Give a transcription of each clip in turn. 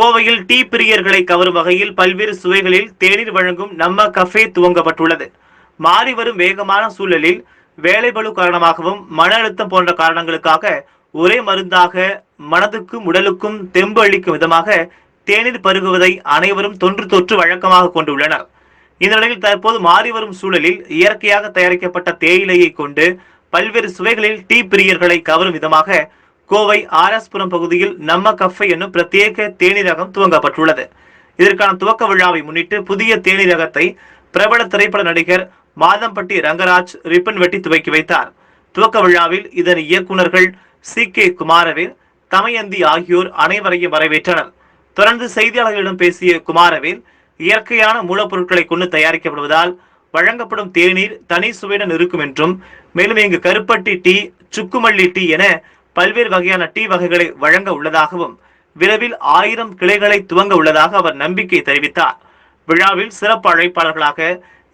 கோவையில் டீ பிரியர்களை கவரும் வகையில் பல்வேறு சுவைகளில் தேநீர் வழங்கும் நம்ம கஃபே துவங்கப்பட்டுள்ளது. மாறி வரும் வேகமான சூழலில் வேலைபளு காரணமாகவும் மன அழுத்தம் போன்ற காரணங்களுக்காக ஒரே மருந்தாக மனதுக்கும் உடலுக்கும் தெம்பு அளிக்கும் விதமாக தேநீர் பருகுவதை அனைவரும் தொன்று தொற்று வழக்கமாக கொண்டுள்ளனர். இந்த நிலையில் தற்போது மாறி வரும் சூழலில் இயற்கையாக தயாரிக்கப்பட்ட தேயிலையை கொண்டு பல்வேறு சுவைகளில் டீ பிரியர்களை கவரும் விதமாக கோவை ஆர்எஸ்புரம் பகுதியில் நம்ம கஃபே என்னும் பிரத்யேக தேநீரகம் துவங்கப்பட்டுள்ளது. இதற்கான துவக்க விழாவை முன்னிட்டு புதிய தேநீரகத்தை பிரபல திரைப்பட நடிகர் மாதம்பட்டி ரங்கராஜ் ரிப்பன் வெட்டி துவக்கி வைத்தார். துவக்க விழாவில் இதன் இயக்குநர்கள் சி கே குமாரவேல் தமயந்தி ஆகியோர் அனைவரையும் வரவேற்றனர். தொடர்ந்து செய்தியாளர்களிடம் பேசிய குமாரவேல் இயற்கையான மூலப்பொருட்களை கொண்டு தயாரிக்கப்படுவதால் வழங்கப்படும் தேநீர் தனி சுவையுடன் இருக்கும் என்றும் மேலும் இங்கு கருப்பட்டி டீ சுக்குமல்லி டீ என பல்வேறு வகையான டீ வகைகளை வழங்க உள்ளதாகவும் விரைவில் ஆயிரம் கிளைகளை துவங்க உள்ளதாக அவர் நம்பிக்கை தெரிவித்தார். விழாவில் சிறப்பு அழைப்பாளர்களாக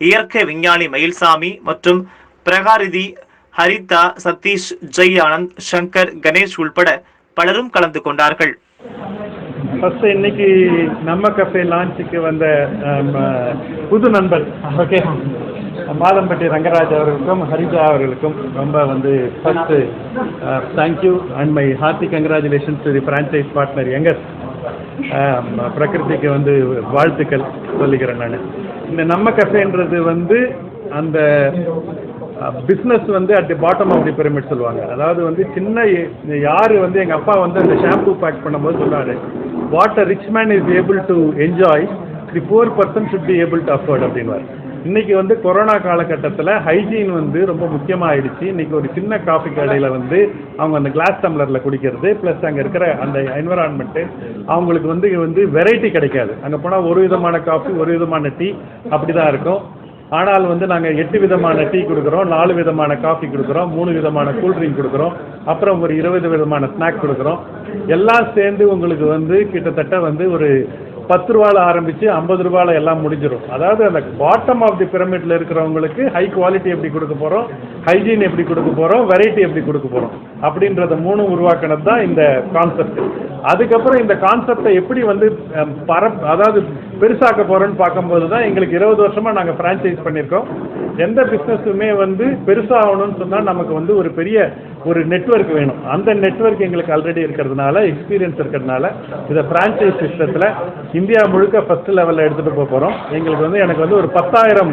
இயற்கை விஞ்ஞானி மயில்சாமி மற்றும் பிரகாரிதி ஹரிதா சதீஷ் ஜெய் ஆனந்த் சங்கர் கணேஷ் உள்பட பலரும் கலந்து கொண்டார்கள். ஃபர்ஸ்ட் இன்னைக்கு நம்ம கஃபே லான்ச்சுக்கு வந்த புது நண்பர் ஓகே. மாதம்பட்டி ரங்கராஜ் அவர்களுக்கும் ஹரிஜா அவர்களுக்கும் ரொம்ப வந்து first thank you and my hearty congratulations to the franchise partner எங்கர் பிரகிருதிக்கு வந்து வாழ்த்துக்கள் சொல்லிக்கிறேன் நான். இந்த நம்ம கஃபேன்றது வந்து அந்த uh, பிஸ்னஸ் வந்து at the bottom of the pyramid சொல்லுவாங்க. அதாவது வந்து சின்ன யார் வந்து எங்கள் அப்பா வந்து அந்த ஷாம்பு பேக் பண்ணும்போது சொன்னார் what a rich man is able to enjoy the poor person should be able to afford அப்படின்வார் இன்னைக்கு வந்து கொரோனா காலகட்டத்தில் ஹைஜீன் வந்து ரொம்ப முக்கியமாயிடுச்சு. இன்னைக்கு ஒரு சின்ன காஃபி கடையில் வந்து அவங்க அந்த கிளாஸ் டம்ளரில் குடிக்கிறது ப்ளஸ் அங்கே இருக்கிற அந்த என்விரான்மெண்ட்டு அவங்களுக்கு வந்து வந்து வெரைட்டி கிடைக்காது. அங்கே போனால் ஒரு விதமான காஃபி ஒரு விதமான டீ அப்படி தான் இருக்கும். ஆனால் வந்து நாங்கள் எட்டு விதமான டீ கொடுக்குறோம் நாலு விதமான காஃபி கொடுக்குறோம் மூணு விதமான கூல்ட்ரிங்க் கொடுக்குறோம் அப்புறம் ஒரு இருபது விதமான ஸ்நாக் கொடுக்குறோம். எல்லாம் சேர்ந்து உங்களுக்கு வந்து கிட்டத்தட்ட வந்து ஒரு பத்து ரூபாயில் ஆரம்பித்து ஐம்பது ரூபாயில் எல்லாம் முடிஞ்சிடும் அதாவது அந்த பாட்டம் ஆஃப் தி பிரமிட்ல இருக்கிறவங்களுக்கு ஹை குவாலிட்டி எப்படி கொடுக்க போகிறோம் ஹைஜீன் எப்படி கொடுக்க போகிறோம் வெரைட்டி எப்படி கொடுக்க போகிறோம் அப்படின்றத மூணும் உருவாக்கினது தான் இந்த கான்செப்ட் அதுக்கப்புறம் இந்த கான்செப்டை எப்படி வந்து பர அதாவது பெருசாக்க போகிறோன்னு பார்க்கும்போது தான் எங்களுக்கு இருபது வருஷமாக நாங்கள் ஃப்ரான்ச்சைஸ் பண்ணியிருக்கோம். எந்த பிஸ்னஸுமே வந்து பெருசாகணும்னு சொன்னால் நமக்கு வந்து ஒரு பெரிய ஒரு நெட்வொர்க் வேணும். அந்த நெட்வொர்க் எங்களுக்கு ஆல்ரெடி இருக்கிறதுனால எக்ஸ்பீரியன்ஸ் இருக்கிறதுனால இதை ஃப்ரான்ச்சைஸ் சிஸ்டத்தில் இந்தியா முழுக்க ஃபஸ்ட் லெவலில் எடுத்துகிட்டு போக போகிறோம் எங்களுக்கு வந்து எனக்கு வந்து ஒரு பத்தாயிரம்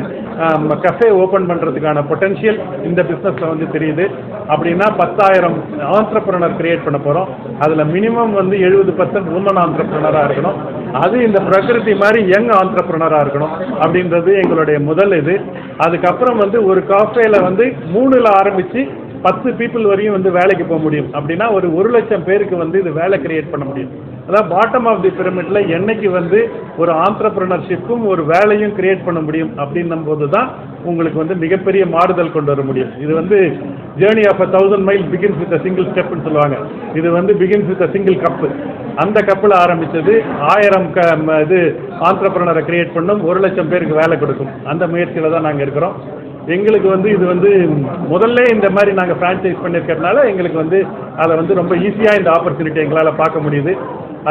கஃபே ஓப்பன் பண்ணுறதுக்கான பொட்டென்ஷியல் இந்த பிஸ்னஸில் வந்து தெரியுது. அப்படின்னா பத்தாயிரம் ஆண்டர்பிரனர் கிரியேட் பண்ண போகிறோம் அதில் மினிமம் வந்து எழுபது பர்சன்ட் உமன் ஆண்டர்பிரனராக இருக்கணும். அது இந்த பிரகிருதி மாதிரி யங் ஆண்டர்பிரனராக இருக்கணும். அப்படின்றது எங்களுடைய முதல் இது. அதுக்கப்புறம் வந்து ஒரு காஃபேல வந்து மூணுல ஆரம்பித்து பத்து பீப்புள் வரையும் வந்து வேலைக்கு போக முடியும். அப்படின்னா ஒரு ஒரு லட்சம் பேருக்கு வந்து இது வேலை கிரியேட் பண்ண முடியும். அதாவது பாட்டம் ஆஃப் தி பிரமிட்ல என்னைக்கு வந்து ஒரு ஆண்டர்பிரினர்ஷிப்பும் ஒரு வேலையும் கிரியேட் பண்ண முடியும் அப்படின்னும் போது தான் உங்களுக்கு வந்து மிகப்பெரிய மாறுதல் கொண்டு வர முடியும். இது வந்து journey of a thousand mile begins with a single ஸ்டெப்னு சொல்லுவாங்க. இது வந்து begins with a single cup அந்த கப்பில் ஆரம்பிச்சது ஆயிரம் க இது ஆண்டர்பிரினரை கிரியேட் பண்ணும் ஒரு லட்சம் பேருக்கு வேலை கொடுக்கும். அந்த முயற்சியில் தான் நாங்கள் இருக்கிறோம். எங்களுக்கு வந்து இது வந்து முதல்ல இந்த மாதிரி நாங்கள் ஃப்ரான்ச்சைஸ் பண்ணியிருக்கிறதுனால எங்களுக்கு வந்து அதை வந்து ரொம்ப ஈஸியாக இந்த ஆப்பர்ச்சுனிட்டி எங்களால் பார்க்க முடியுது.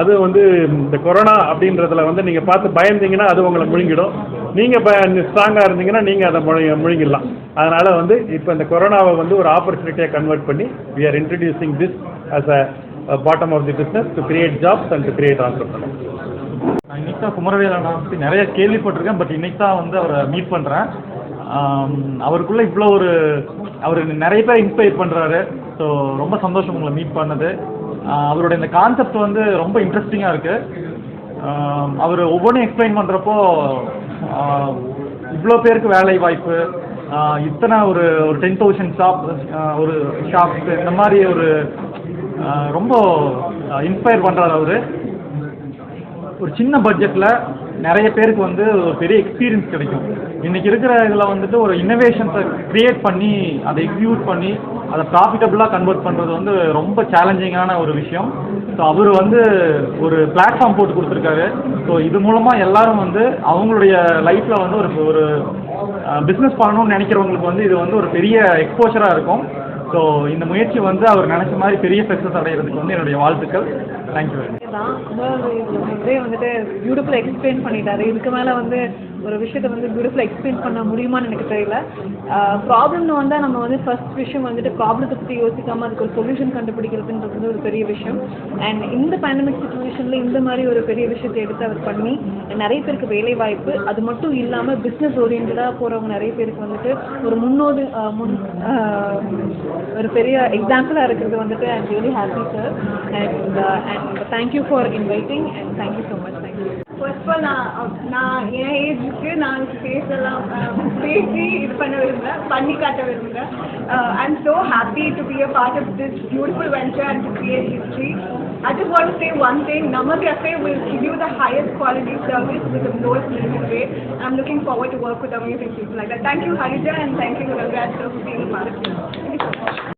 அது வந்து இந்த கொரோனா அப்படின்றதுல வந்து நீங்கள் பார்த்து பயந்தீங்கன்னா அது உங்களை முழுங்கிடும். நீங்கள் ப ஸ்ட்ராங்காக இருந்தீங்கன்னா நீங்கள் அதை முழு முழுங்கிடலாம். அதனால் வந்து இப்போ இந்த கொரோனாவை வந்து ஒரு ஆப்பர்ச்சுனிட்டியாக கன்வெர்ட் பண்ணி we are introducing this as a bottom of the business to create jobs and to create create நான் இன்னைக்கு தான் குமரவேலனை பற்றி நிறைய கேள்விப்பட்டிருக்கேன் பட் இன்னைக்கு தான் வந்து அவரை மீட் பண்ணுறேன் அவருக்குள்ள இவ்வளோ ஒரு அவர் நிறைய பேர் இன்ஸ்பயர் பண்ணுறாரு ஸோ ரொம்ப சந்தோஷம் உங்களை மீட் பண்ணது. அவருடைய அவரோட இந்த கான்செப்ட் வந்து ரொம்ப இன்ட்ரெஸ்டிங்காக இருக்குது அவர் ஒவ்வொன்றும் எக்ஸ்பிளைன் பண்ணுறப்போ இவ்வளோ பேருக்கு வேலை வாய்ப்பு இத்தனை ஒரு ஒரு டென் தௌசண்ட் ஷாப் ஒரு ஷாப் இந்த மாதிரி ஒரு ரொம்ப இன்ஸ்பயர் பண்ணுறாரு அவர். ஒரு சின்ன பட்ஜெட்டில் நிறைய பேருக்கு வந்து ஒரு பெரிய எக்ஸ்பீரியன்ஸ் கிடைக்கும். இன்னைக்கு இருக்கிற இதில் வந்துட்டு ஒரு இன்னோவேஷன்ஸை க்ரியேட் பண்ணி அதை எக்ஸிக்யூட் பண்ணி அதை ப்ராஃபிட்டபுளாக கன்வெர்ட் பண்ணுறது வந்து ரொம்ப சேலஞ்சிங்கான ஒரு விஷயம். ஸோ அவர் வந்து ஒரு பிளாட்ஃபார்ம் போட்டு கொடுத்துருக்காரு. ஸோ இது மூலமாக எல்லாரும் வந்து அவங்களுடைய லைஃப்பில் வந்து ஒரு ஒரு பிஸ்னஸ் பண்ணணும்னு நினைக்கிறவங்களுக்கு வந்து இது வந்து ஒரு பெரிய எக்ஸ்போஷராக இருக்கும். ஸோ இந்த முயற்சி வந்து அவர் நினச்ச மாதிரி பெரிய சக்ஸஸ் அடைகிறதுக்கு வந்து என்னுடைய வாழ்த்துக்கள். தேங்க்யூ வெரி மச் தான். இதே வந்துட்டு பியூட்டிஃபுல்லாக எக்ஸ்பிளைன் பண்ணிட்டாரு. இதுக்கு மேலே வந்து ஒரு விஷயத்தை வந்து பியூட்டிஃபுல்லாக எக்ஸ்பிளைன் பண்ண முடியுமான்னு எனக்கு தெரியல. ப்ராப்ளம்னு வந்தால் நம்ம வந்து ஃபர்ஸ்ட் விஷயம் வந்துட்டு ப்ராப்ளத்தை பற்றி யோசிக்காமல் அதுக்கு ஒரு சொல்யூஷன் கண்டுபிடிக்கிறதுன்றது வந்து ஒரு பெரிய விஷயம். அண்ட் இந்த பேண்டமிக் சுச்சுவேஷனில் இந்த மாதிரி ஒரு பெரிய விஷயத்தை எடுத்து அவர் பண்ணி நிறைய பேருக்கு வேலை வாய்ப்பு. அது மட்டும் இல்லாமல் பிஸ்னஸ் ஓரியன்டாக போகிறவங்க நிறைய பேருக்கு வந்துட்டு ஒரு முன்னோடு முன் ஒரு பெரிய எக்ஸாம்பிளாக இருக்கிறது வந்துட்டு I'm really happy sir and and thank you For inviting and thank you so much thank you first of all நான் நான் என் ஏஜுக்கு நான் பேசலாம் பேசி இது பண்ண விரும்புகிறேன் பண்ணி காட்ட விரும்புகிறேன் I am so happy to be a part of this beautiful venture and to create history I just want to say one thing, Nama Cafe will give you the highest quality service with the lowest minimum rate. I'm looking forward to work with amazing people like that. Thank you, Harija, and thank you, Raghurat, for being a part of this. Thank you so much.